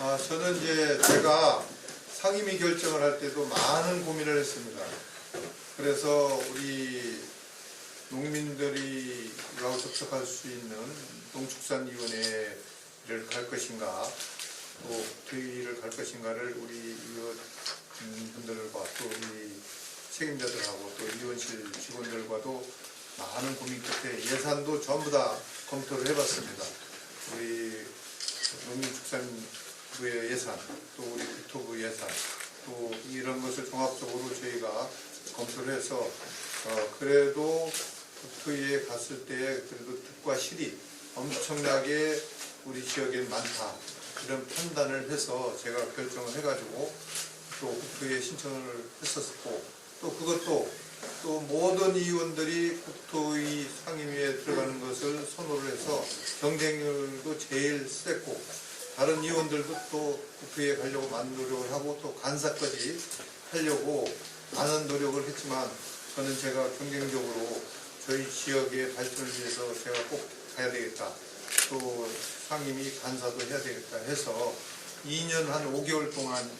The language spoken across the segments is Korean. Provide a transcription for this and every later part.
아, 저는 이제 제가 상임위 결정을 할 때도 많은 고민을 했습니다. 그래서 우리 농민들이 접촉할 수 있는 농축산위원회를 갈 것인가, 또 국회의를 갈 것인가를 우리 의원 분들과 또 우리 책임자들하고 또 의원실 직원들과도 많은 고민 끝에 예산도 전부 다 검토를 해봤습니다. 우리 농림축산 부의 예산, 또 우리 국토부 예산, 또 이런 것을 종합적으로 저희가 검토를 해서 어, 그래도 국토위에 갔을 때 그래도 득과 실이 엄청나게 우리 지역엔 많다. 이런 판단을 해서 제가 결정을 해가지고 또 국토위에 신청을 했었고 또 그것도 또 모든 의원들이 국토위 상임위에 들어가는 것을 선호를 해서 경쟁률도 제일 셌고 다른 의원들도 또 국회에 가려고 많은 노력을 하고 또 간사까지 하려고 많은 노력을 했지만 저는 제가 경쟁적으로 저희 지역의 발전을 위해서 제가 꼭 가야 되겠다. 또 상임위 간사도 해야 되겠다 해서 2년 한 5개월 동안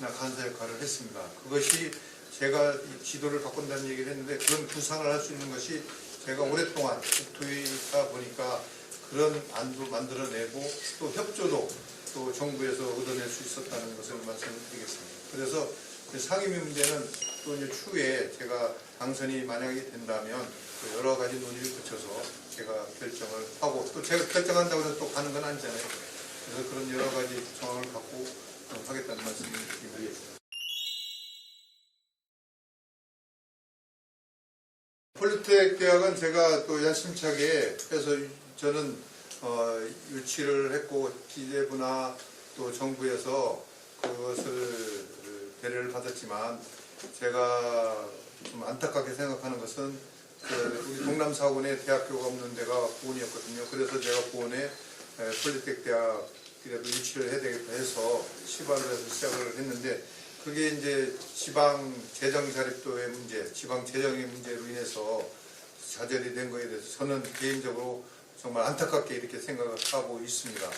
간사 역할을 했습니다. 그것이 제가 이 지도를 바꾼다는 얘기를 했는데 그런 구상을 할 수 있는 것이 제가 오랫동안 국토위다 보니까 그런 안도 만들어내고 또 협조도 또 정부에서 얻어낼 수 있었다는 것을 말씀을 드리겠습니다. 그래서 그 상임위 문제는 또 이제 추후에 제가 당선이 만약에 된다면 또 여러 가지 논의를 거쳐서 제가 결정을 하고 또 제가 결정한다고 해서 또 가는 건 아니잖아요. 그래서 그런 여러 가지 정황을 갖고 하겠다는 말씀을 드리겠습니다. 폴리텍 대학은 제가 또 야심차게 해서 저는 어, 유치를 했고 기재부나 또 정부에서 그것을 배려를 받았지만 제가 좀 안타깝게 생각하는 것은 그 우리 동남사군에 대학교가 없는 데가 보원이었거든요. 그래서 제가 보원에 에, 폴리텍 대학이라도 유치를 해야 되겠다 해서 시발을 해서 시작을 했는데 그게 이제 지방 재정 자립도의 문제, 지방 재정의 문제로 인해서 좌절이 된 거에 대해서 저는 개인적으로 정말 안타깝게 이렇게 생각을 하고 있습니다.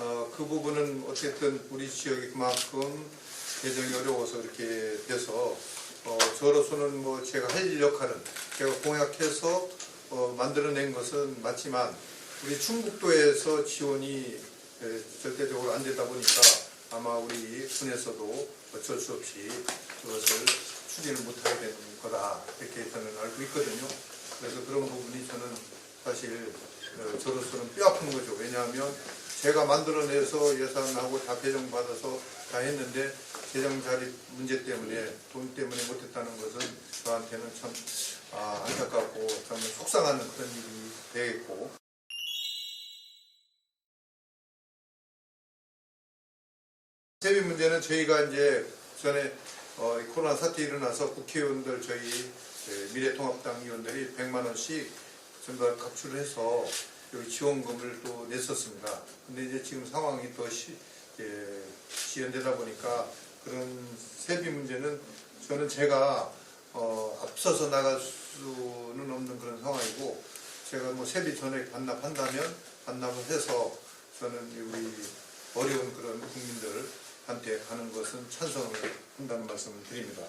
어, 그 부분은 어쨌든 우리 지역이 그만큼 재정이 어려워서 이렇게 돼서 어, 저로서는 뭐 제가 할 역할은 제가 공약해서 어, 만들어낸 것은 맞지만 우리 충북도에서 지원이 에, 절대적으로 안 되다 보니까 아마 우리 군에서도 어쩔 수 없이 그것을 추진을 못하게 된 거다 이렇게 저는 알고 있거든요. 그래서 그런 부분이 저는 사실 어, 저로서는 뼈 아픈 거죠. 왜냐하면 제가 만들어내서 예산하고 다 배정받아서 다 했는데 재정 자립 문제 때문에 돈 때문에 못했다는 것은 저한테는 참 아, 안타깝고 참 속상한 그런 일이 되겠고 세비 문제는 저희가 이제 전에 어, 이 코로나 사태 일어나서 국회의원들 저희 에, 미래통합당 의원들이 100만 원씩 전부 다 각출을 해서 여기 지원금을 또 냈었습니다. 근데 이제 지금 상황이 더 시, 예, 지연되다 보니까 그런 세비 문제는 저는 제가 어, 앞서서 나갈 수는 없는 그런 상황이고 제가 뭐 세비 전액 반납한다면 반납을 해서 저는 우리 어려운 그런 국민들한테 가는 것은 찬성을 한다는 말씀을 드립니다.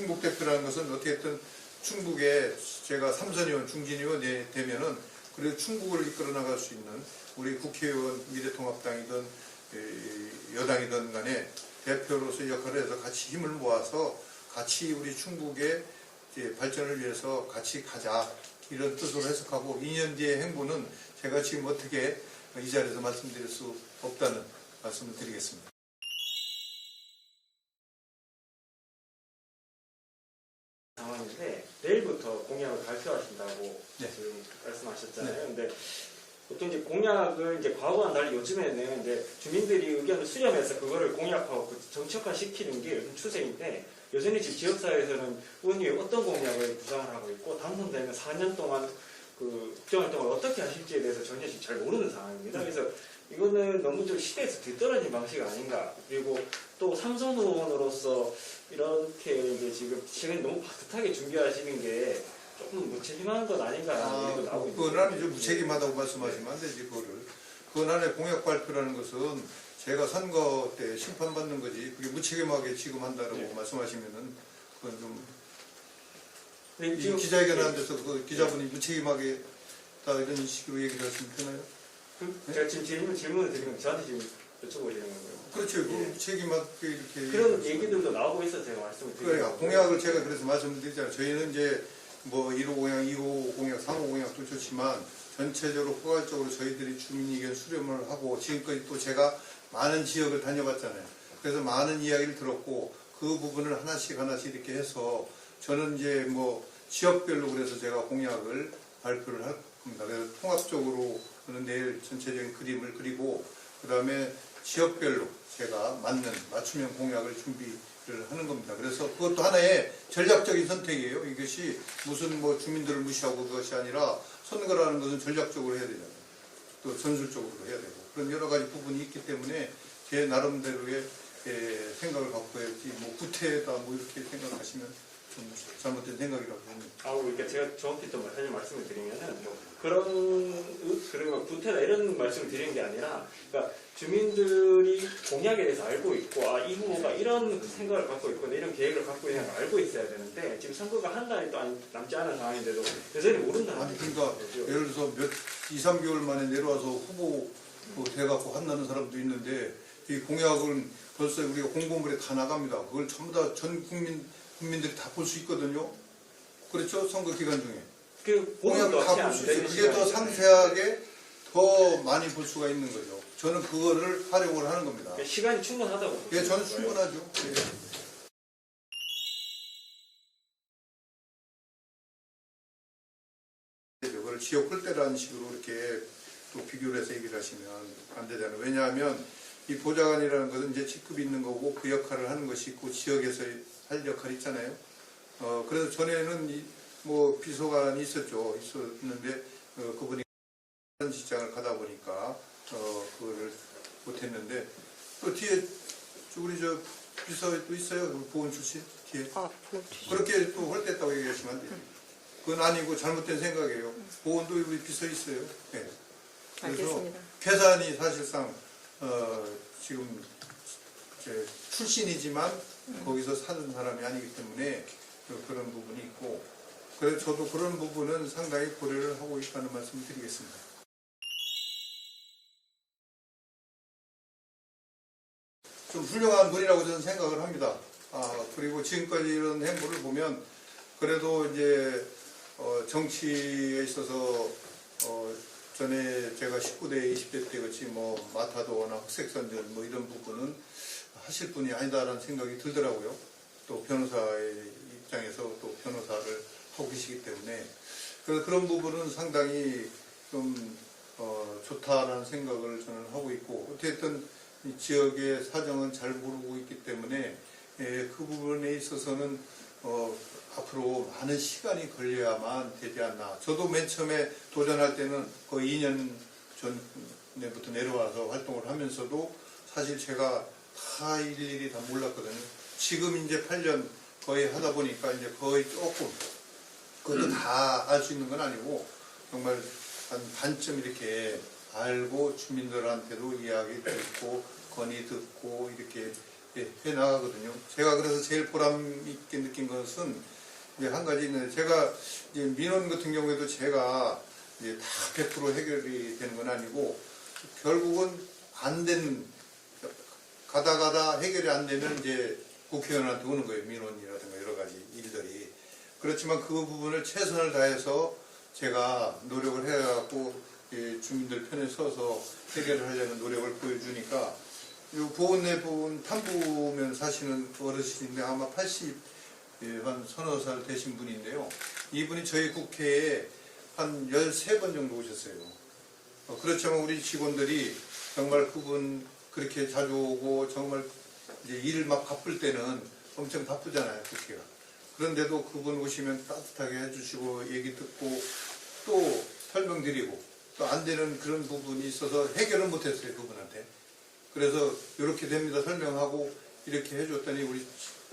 충북 대표라는 것은 어떻게든 충북에 제가 삼선 의원, 중진 의원이 되면은 그래도 충북을 이끌어 나갈 수 있는 우리 국회의원 미래통합당이든 에, 여당이든 간에 대표로서 역할을 해서 같이 힘을 모아서 같이 우리 충북의 발전을 위해서 같이 가자 이런 뜻으로 해석하고 2년 뒤의 행보는 제가 지금 어떻게 이 자리에서 말씀드릴 수 없다는 말씀을 드리겠습니다. 내일부터 공약을 발표하신다고 네. 지금 말씀하셨잖아요. 근데 보통 이제 공약을 이제 과거와는 달리 요즘에는 이제 주민들이 의견을 수렴해서 그거를 공약하고 그 정책화 시키는 게 요즘 추세인데 여전히 지금 지역사회에서는 의원님이 어떤 공약을 구상을 하고 있고 당선되면 4년 동안 그 국정활동을 어떻게 하실지에 대해서 전혀 지금 잘 모르는 상황입니다. 네. 그래서 이거는 너무 좀 시대에서 뒤떨어진 방식 아닌가. 그리고 또 삼선 의원으로서 이렇게 이제 지금 시간이 너무 바듯하게 준비하시는 게 조금 무책임한 것 아, 얘기도 나오고 그건 있는데. 아니죠. 무책임하다고 말씀하시면 안 되지, 그거를. 그건 안에 공약 발표라는 것은 제가 선거 때 심판받는 거지, 그게 무책임하게 지금 한다고 네. 말씀하시면은, 그건 좀, 이 지금- 기자회견하는 데서 그 기자분이 무책임하게 다 이런 식으로 얘기를 하시면 되나요? 그- 제가 지금 질문, 질문을 드리면 저한테 지금 여쭤보시는 거예요. 그렇죠. 그 예. 무책임하게 이렇게. 그런 얘기들도 나오고 있어서 제가 말씀을 드리는 그러니까 거예요. 공약을 제가 그래서 말씀을 드리잖아요. 저희는 이제 뭐 1호 공약, 2호 공약, 3호 공약도 좋지만 전체적으로 포괄적으로 저희들이 주민 의견 수렴을 하고 지금까지 또 제가 많은 지역을 다녀봤잖아요. 그래서 많은 이야기를 들었고 그 부분을 하나씩 하나씩 이렇게 해서 저는 이제 뭐 지역별로 그래서 제가 공약을 발표를 할 겁니다. 그래서 통합적으로는 내일 전체적인 그림을 그리고 그 다음에 지역별로 제가 맞는 맞춤형 공약을 준비를 하는 겁니다. 그래서 그것도 하나의 전략적인 선택이에요. 이것이 무슨 뭐 주민들을 무시하고 그것이 아니라 선거라는 것은 전략적으로 해야 되잖아요. 또 전술적으로 해야 되고 그런 여러 가지 부분이 있기 때문에 제 나름대로의 에, 생각을 갖고 해야지 뭐 구태다 뭐 이렇게 생각하시면 좀 잘못된 생각이라고 봅니다. 아, 그러니까 제가 정확히 또 다시 말씀을 드리면은 뭐 그런 의- 그런 거 구태다 이런 말씀을 드리는 게 아니라 그러니까 주민들이 공약에 대해서 알고 있고 아 이 후보가 이런 생각을 갖고 있고 이런 계획을 갖고 있는 걸 알고 있어야 되는데 지금 선거가 한 달이 또 안- 남지 않은 상황인데도 여전히 모른다는 아니 그러니까 거죠. 예를 들어서 몇 2, 3개월 만에 내려와서 후보 뭐 돼갖고 한다는 사람도 있는데 이 공약은 벌써 우리가 공보물에 다 나갑니다. 그걸 전부 다 전 국민 국민들이 다 볼 수 있거든요. 그렇죠? 선거 기간 중에 그 공약을 다안볼수 있어요. 그게 더 시간이잖아요. 상세하게 더 많이 볼 수가 있는 거죠. 저는 그거를 활용을 하는 겁니다. 그러니까 시간이 충분하다고 예, 저는. 충분하죠. 예. 그걸 지역 홀대라는 식으로 이렇게 또 비교를 해서 얘기를 하시면 안 되잖아요. 왜냐하면 이 보좌관이라는 것은 이제 직급이 있는 거고 그 역할을 하는 것이 있고 지역에서 할 역할이 있잖아요. 어, 그래서 전에는 이, 뭐 비서관이 있었죠. 있었는데 어, 그분이 다른 직장을 가다 보니까 어, 그거를 못했는데 또 뒤에 저 우리 저 비서 또 있어요. 그 보훈 출신 뒤에 아. 그렇게 또 홀됐다고 얘기하시면 안 돼요. 그건 아니고 잘못된 생각이에요. 보훈도 우리 비서 있어요. 네. 그래서 알겠습니다. 계산이 사실상 어, 지금 출신이지만 거기서 사는 사람이 아니기 때문에 그- 그런 부분이 있고 그래서 저도 그런 부분은 상당히 고려를 하고 있다는 말씀을 드리겠습니다. 좀 훌륭한 분이라고 저는 생각을 합니다. 아, 그리고 지금까지 이런 행보를 보면 그래도 이제 어, 정치에 있어서 어, 전에 제가 19대, 20대 때 같이 뭐 마타도나 흑색선전 뭐 이런 부분은 하실 분이 아니다라는 생각이 들더라고요. 또 변호사의 입장에서 또 변호사를 하고 계시기 때문에 그래서 그런 부분은 상당히 좀 어, 좋다라는 생각을 저는 하고 있고 어쨌든 이 지역의 사정은 잘 모르고 있기 때문에 예, 그 부분에 있어서는 어, 앞으로 많은 시간이 걸려야만 되지 않나. 저도 맨 처음에 도전할 때는 거의 2년 전부터 내려와서 활동을 하면서도 사실 제가 다 일일이 다 몰랐거든요. 지금 이제 8년 거의 하다 보니까 이제 거의 조금 그것도 다알 수 있는 건 아니고 정말 한 반쯤 이렇게 알고 주민들한테도 이야기 듣고 건의 듣고 이렇게 예, 해 나가거든요. 제가 그래서 제일 보람 있게 느낀 것은 이제 한 가지 있는데 제가 이제 민원 같은 경우에도 제가 이제 다 100% 해결이 되는 건 아니고 결국은 안 되는 가다 가다 해결이 안 되면 이제 국회의원한테 오는 거예요. 민원이라든가 여러 가지 일들이. 그렇지만 그 부분을 최선을 다해서 제가 노력을 해갖고 예, 주민들 편에 서서 해결을 하려는 노력을 보여주니까 이 보훈내 보훈 탐구면 사시는 어르신인데 아마 80, 예, 한 서너 살 되신 분인데요. 이분이 저희 국회에 한 13번 정도 오셨어요. 어, 그렇지만 우리 직원들이 정말 그분 그렇게 자주 오고 정말 이제 일을 막 바쁠 때는 엄청 바쁘잖아요, 국회가. 그런데도 그분 오시면 따뜻하게 해주시고 얘기 듣고 또 설명드리고 또 안 되는 그런 부분이 있어서 해결은 못했어요, 그분한테. 그래서 이렇게 됩니다 설명하고 이렇게 해줬더니 우리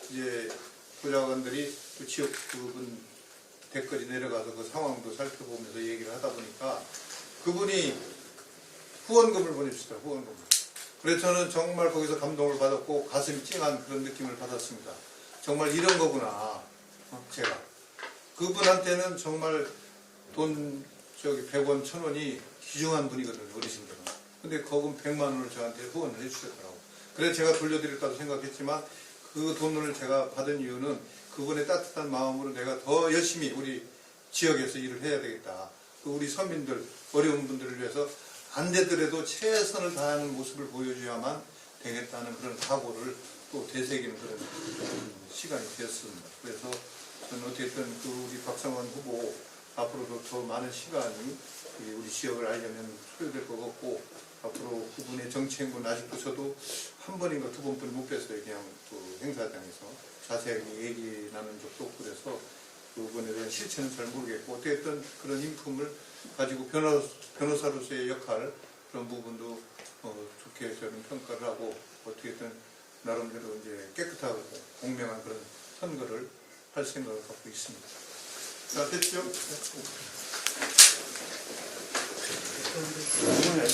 이제 보좌관들이 그 지역 그분 댓글이 내려가서 그 상황도 살펴보면서 얘기를 하다 보니까 그분이 후원금을 보내주시더라고요, 후원금을. 그래서 저는 정말 거기서 감동을 받았고 가슴이 찡한 그런 느낌을 받았습니다. 정말 이런 거구나, 어, 제가. 그분한테는 정말 돈, 저기 100원, 1000원이 귀중한 분이거든요, 어르신들은. 근데 거금 100만 원을 저한테 후원을 해주셨더라고요. 그래서 제가 돌려드릴까도 생각했지만 그 돈을 제가 받은 이유는 그분의 따뜻한 마음으로 내가 더 열심히 우리 지역에서 일을 해야 되겠다. 그 우리 서민들, 어려운 분들을 위해서 안 되더라도 최선을 다하는 모습을 보여줘야만 되겠다는 그런 각오를 또 되새기는 그런 음, 시간이 되었습니다. 그래서 저는 어쨌든 그 우리 박상원 후보 앞으로도 더 많은 시간이 이 우리 지역을 알려면 소요될 것 같고 앞으로 그분의 정치행보는 아직도 저도 한 번인가 두 번뿐이 못 뵀어요. 그냥 그 행사장에서 자세하게 얘기 나눈 적도 없고 그래서 그분에 대한 실체는 잘 모르겠고 어쨌든 그런 인품을 가지고 변호, 변호사로서의 역할 그런 부분도 어, 좋게 저는 평가를 하고 어떻게든 나름대로 이제 깨끗하고 공명한 그런 선거를 할 생각을 갖고 있습니다. 자, 됐죠? 네.